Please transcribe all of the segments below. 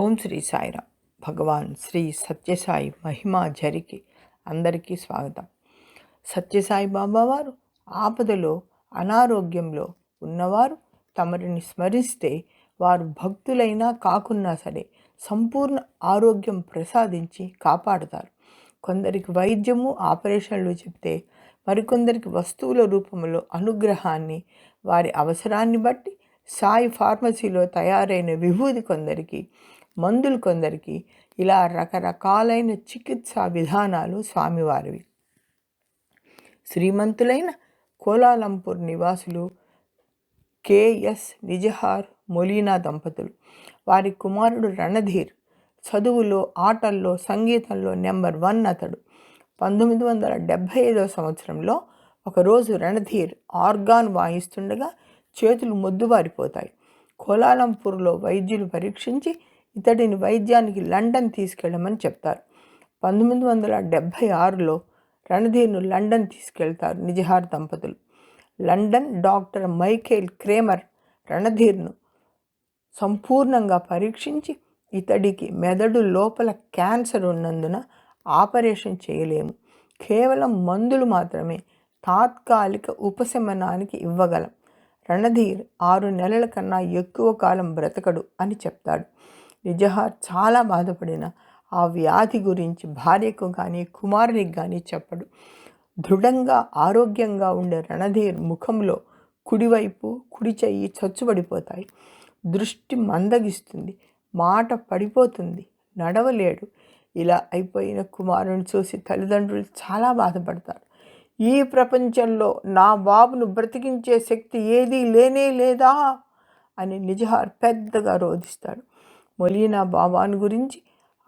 ఓం శ్రీ సాయిరామ్. భగవాన్ శ్రీ సత్యసాయి మహిమా జరిగి అందరికీ స్వాగతం. సత్యసాయి బాబా వారు ఆపదలో అనారోగ్యంలో ఉన్నవారు తమరిని స్మరిస్తే వారు భక్తులైనా కాకున్నా సరే సంపూర్ణ ఆరోగ్యం ప్రసాదించి కాపాడుతారు. కొందరికి వైద్యము ఆపరేషన్లు చెప్తే మరికొందరికి వస్తువుల రూపంలో అనుగ్రహాన్ని వారి అవసరాన్ని బట్టి సాయి ఫార్మసీలో తయారైన విభూది కొందరికి మందులు కొందరికి ఇలా రకరకాలైన చికిత్సా విధానాలు స్వామివారివి. శ్రీమంతులైన కోలాలంపూర్ నివాసులు కేఎస్ నిజహార్ మొలీనా దంపతులు. వారి కుమారుడు రణధీర్ చదువులో ఆటల్లో సంగీతంలో నెంబర్ వన్ అతడు. పంతొమ్మిది వందల డెబ్భై ఐదవ సంవత్సరంలో ఒకరోజు రణధీర్ ఆర్గాన్ వాయిస్తుండగా చేతులు మొద్దుబారిపోతాయి కోలాలంపూర్లో వైద్యులు పరీక్షించి ఇతడిని వైద్యానికి లండన్ తీసుకెళ్ళమని చెప్తారు. పంతొమ్మిది వందల డెబ్భై ఆరులో రణధీర్ను లండన్ తీసుకెళ్తారు నిజహార్ దంపతులు. లండన్ డాక్టర్ మైకేల్ క్రేమర్ రణధీర్ను సంపూర్ణంగా పరీక్షించి ఇతడికి మెదడు లోపల క్యాన్సర్ ఉన్నందున ఆపరేషన్ చేయలేము. కేవలం మందులు మాత్రమే తాత్కాలిక ఉపశమనానికి ఇవ్వగలం. రణధీర్ ఆరు నెలల కన్నా ఎక్కువ కాలం బ్రతకడు అని చెప్తాడు. నిజహార్ చాలా బాధపడిన. ఆ వ్యాధి గురించి భార్యకు కానీ కుమారునికి కానీ చెప్పడు. దృఢంగా ఆరోగ్యంగా ఉండే రణధీర్ ముఖంలో కుడివైపు కుడి చెయ్యి చచ్చుబడిపోతాయి. దృష్టి మందగిస్తుంది. మాట పడిపోతుంది. నడవలేడు. ఇలా అయిపోయిన కుమారుని చూసి తల్లిదండ్రులు చాలా బాధపడతారు. ఈ ప్రపంచంలో నా బాబును బ్రతికించే శక్తి ఏదీ లేనే లేదా అని నిజహార్ పెద్దగా రోధిస్తాడు. మొలీనా బాబాను గురించి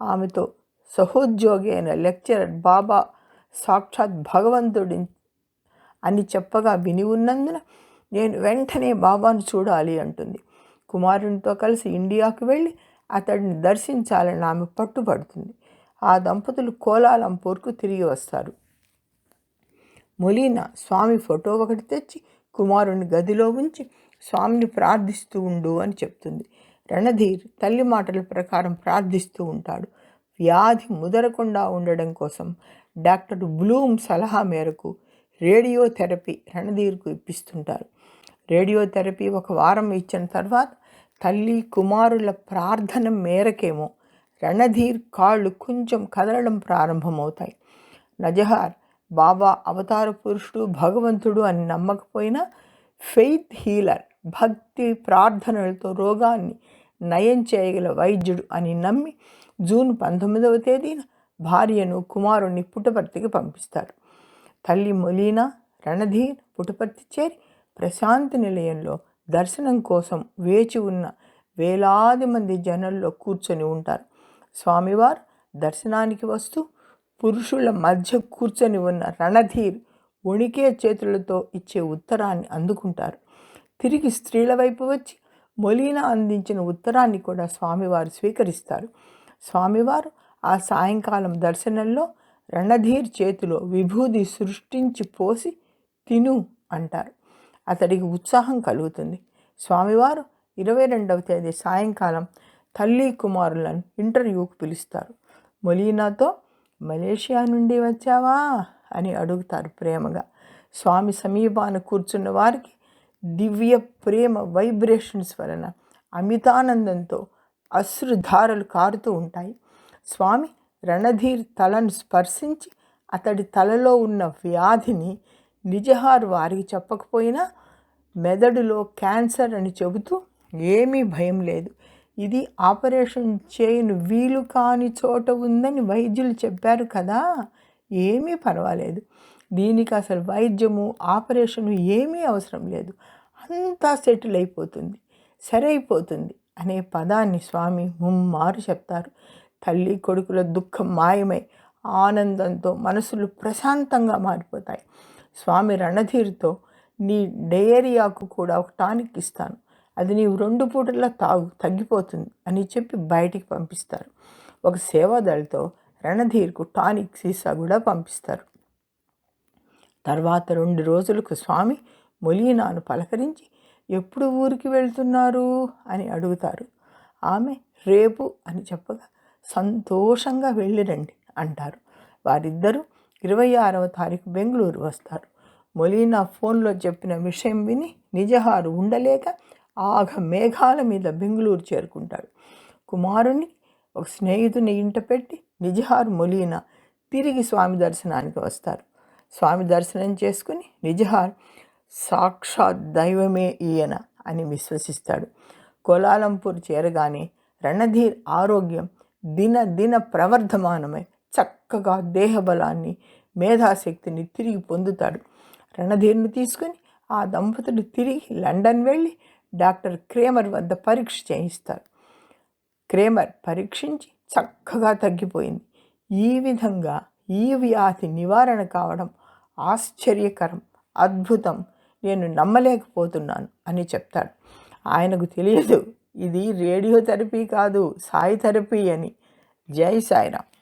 ఆమెతో సహోద్యోగి అయిన లెక్చరర్ బాబా సాక్షాత్ భగవంతుడి అని చెప్పగా విని ఉన్నందున నేను వెంటనే బాబాను చూడాలి అంటుంది. కుమారునితో కలిసి ఇండియాకు వెళ్ళి అతడిని దర్శించాలని ఆమె పట్టుపడుతుంది ఆ దంపతులు కోలాలంపూర్కు తిరిగి వస్తారు. మొలీనా స్వామి ఫోటో ఒకటి తెచ్చి కుమారుని గదిలో ఉంచి స్వామిని ప్రార్థిస్తూ ఉండు అని చెప్తుంది. రణధీర్ తల్లి మాటల ప్రకారం ప్రార్థిస్తూ ఉంటాడు. వ్యాధి ముదరకుండా ఉండడం కోసం డాక్టర్ బ్లూమ్ సలహా మేరకు రేడియోథెరపీ రణధీర్కు ఇప్పిస్తుంటారు. రేడియోథెరపీ ఒక వారం ఇచ్చిన తర్వాత తల్లి కుమారుల ప్రార్థన మేరకేమో రణధీర్ కాళ్ళు కొంచెం కదలడం ప్రారంభమవుతాయి. నజహార్ బాబా అవతార పురుషుడు భగవంతుడు అని నమ్మకపోయినా ఫెయిత్ హీలర్ భక్తి ప్రార్థనలతో రోగాన్ని నయం చేయగల వైద్యుడు అని నమ్మి జూన్ పంతొమ్మిదవ తేదీన భార్యను కుమారుణ్ణి పుట్టపర్తికి పంపిస్తారు. తల్లి మొలీనా రణధీర్ పుట్టపర్తి చేరి ప్రశాంతి నిలయంలో దర్శనం కోసం వేచి ఉన్న వేలాది మంది జనంలో కూర్చొని ఉంటారు. స్వామివారు దర్శనానికి వస్తూ పురుషుల మధ్య కూర్చొని ఉన్న రణధీర్ వణికే చేతులతో ఇచ్చే ఉత్తరాన్ని అందుకుంటారు. తిరిగి స్త్రీల వైపు వచ్చి మొలీన అందించిన ఉత్తరాన్ని కూడా స్వామివారు స్వీకరిస్తారు. స్వామివారు ఆ సాయంకాలం దర్శనంలో రణధీర్ చేతిలో విభూది సృష్టించి పోసి తిను అంటారు. అతడికి ఉత్సాహం కలుగుతుంది. స్వామివారు ఇరవై రెండవ తేదీ సాయంకాలం తల్లి కుమారులను ఇంటర్వ్యూకి పిలుస్తారు. మొలీనాతో మలేషియా నుండి వచ్చావా? అని అడుగుతారు ప్రేమగా. స్వామి సమీపాన కూర్చున్న వారికి దివ్య ప్రేమ వైబ్రేషన్స్ వలన అమితానందంతో అశ్రుధారలు కారుతూ ఉంటాయి. స్వామి రణధీర్ తలను స్పర్శించి అతడి తలలో ఉన్న వ్యాధిని నిజహార్ వారికి చెప్పకపోయినా మెదడులో క్యాన్సర్ అని చెబుతూ ఏమీ భయం లేదు. ఇది ఆపరేషన్ చేయను వీలు కాని చోట ఉందని వైద్యులు చెప్పారు కదా. ఏమీ పర్వాలేదు. దీనికి అసలు వైద్యము ఆపరేషను ఏమీ అవసరం లేదు. అంతా సెటిల్ అయిపోతుంది. సరైపోతుంది అనే పదాన్ని స్వామి ముమ్మారు చెప్తారు. తల్లి కొడుకుల దుఃఖం మాయమై ఆనందంతో మనసులు ప్రశాంతంగా మారిపోతాయి. స్వామి రణధీర్తో నీ డయేరియాకు కూడా ఒక టానిక్ ఇస్తాను. అది నీవు రెండు పూటలా తాగు తగ్గిపోతుంది అని చెప్పి బయటికి పంపిస్తారు. ఒక సేవాదళితో రణధీర్కు టానిక్ సీసా కూడా పంపిస్తారు. తర్వాత రెండు రోజులకు స్వామి మొలీనాను పలకరించి ఎప్పుడు ఊరికి వెళ్తున్నారు? అని అడుగుతారు. ఆమె రేపు అని చెప్పగా సంతోషంగా వెళ్ళిరండి అంటారు. వారిద్దరూ ఇరవై ఆరవ తారీఖు బెంగళూరు వస్తారు. మొలీనా ఫోన్లో చెప్పిన విషయం విని నిజహారు ఉండలేక ఆగ మేఘాల మీద బెంగళూరు చేరుకుంటాడు. కుమారుని ఒక స్నేహితుని ఇంట పెట్టి నిజహారు మొలీనా తిరిగి స్వామి దర్శనానికి వస్తారు. స్వామి దర్శనం చేసుకుని నిజహార్ సాక్షాత్ దైవమే ఈయన అని విశ్వసిస్తాడు. కోలాలంపూర్ చేరగానే రణధీర్ ఆరోగ్యం దిన దిన ప్రవర్ధమానమై చక్కగా దేహబలాన్ని మేధాశక్తిని తిరిగి పొందుతాడు. రణధీర్ను తీసుకుని ఆ దంపతులు తిరిగి లండన్ వెళ్ళి డాక్టర్ క్రేమర్ వద్ద పరీక్ష చేయిస్తారు. క్రేమర్ పరీక్షించి చక్కగా తగ్గిపోయింది. ఈ విధంగా ఈ వ్యాధి నివారణ కావడం ఆశ్చర్యకరం అద్భుతం నేను నమ్మలేకపోతున్నాను అని చెప్తాడు. ఆయనకు తెలియదు ఇది రేడియో థెరపీ కాదు సాయి థెరపీ అని. జై సాయిరామ్.